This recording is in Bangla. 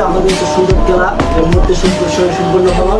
আমাদের সুন্দর খেলা এর মধ্যে সুন্দর সম্পূর্ণ হওয়া